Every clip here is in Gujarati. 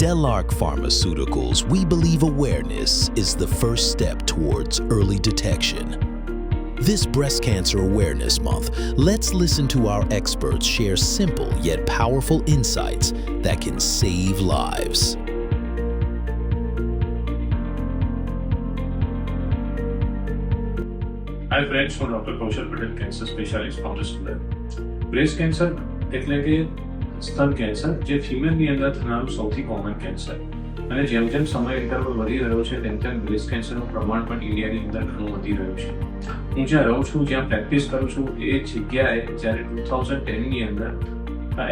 Delark Pharmaceuticals, we believe awareness is the first step towards early detection. This Breast Cancer Awareness Month, let's listen to our experts share simple yet powerful insights that can save lives. Hi friends, I'm Dr. Kaushal Patel, cancer specialist from the Breast cancer સ્તન કેન્સર, જે ફિમેલની અંદર થનારું સૌથી કોમન કેન્સર અને જેમ જેમ સમય ઇન્ટરવલ વધી રહ્યો છે, તેમ તેમ બ્રેસ્ટ કેન્સરનું પ્રમાણ પણ ઇન્ડિયાની અંદર ઘણું વધી રહ્યું છે. હું જ્યાં રહું છું, જ્યાં પ્રેક્ટિસ કરું છું, એ જગ્યાએ જ્યારે ટુ થાઉઝન્ડ ટેનની અંદર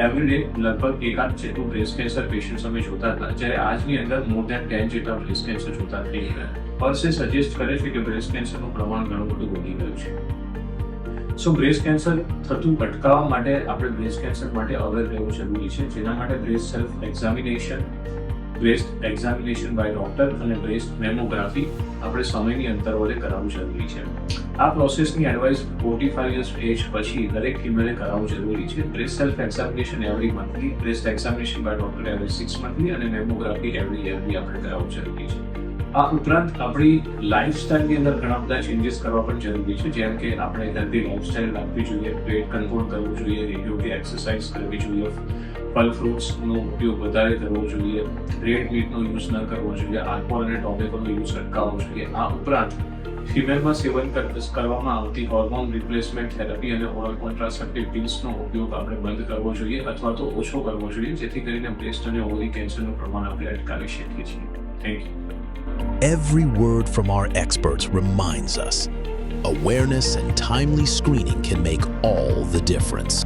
એવરી ડે લગભગ એકાદ જેટલું બ્રેસ્ટ કેન્સર પેશન્ટ્સ અમે જોતા હતા, જ્યારે આજની અંદર મોર દેન ટેન જેટલા બ્રેસ્ટ કેન્સર જોતા થઈ ગયા પર્સે સજેસ્ટ કરે છે કે બ્રેસ્ટ કેન્સરનું પ્રમાણ ઘણું બધું વધી ગયું છે. સો બ્રેસ્ટ કેન્સર થતું અટકાવવા માટે આપણે બ્રેસ્ટ કેન્સર માટે અવેર રહેવું જરૂરી છે. જેના માટે breast self examination breast examination by doctor અને બ્રેસ્ટ મેમોગ્રાફી આપણે સમયની અંતરવલે કરાવવું જરૂરી છે. આ પ્રોસેસની advice forty five years age પછી દરેક ફિમેલે કરાવવું જરૂરી છે. Breast self examination every monthly breast examination by doctor every six monthly અને મેમોગ્રાફી એવરી યરલી આપણે કરાવવું જરૂરી છે. આ ઉપરાંત આપણી લાઈફસ્ટાઈલની અંદર ઘણા બધા ચેન્જીસ કરવા પણ જરૂરી છે. જેમ કે આપણે હેલ્ધી લાઈફસ્ટાઈલ રાખવી જોઈએ વેટ કંટ્રોલ કરવું જોઈએ યોગ્ય એક્સરસાઇઝ કરવી જોઈએ ફલ ફ્રૂટ્સનો ઉપયોગ વધારે કરવો જોઈએ રેડ મીટનો યુઝ ન કરવો જોઈએ આલ્કોહોલ અને ટોબેકોનો યુઝ અટકાવવો જોઈએ. આ ઉપરાંત ફિમેલમાં સેવન કરવામાં આવતી હોર્મોન રિપ્લેસમેન્ટ થેરાપી અને ઓરલ કોન્ટ્રાસેપ્ટિવ પિલ્સનો ઉપયોગ આપણે બંધ કરવો જોઈએ અથવા તો ઓછો કરવો જોઈએ, જેથી કરીને બ્રેસ્ટ અને ઓરી કેન્સરનું પ્રમાણ આપણે અટકાવી શકીએ છીએ. Thank you. Every word from our experts reminds us awareness and timely screening can make all the difference.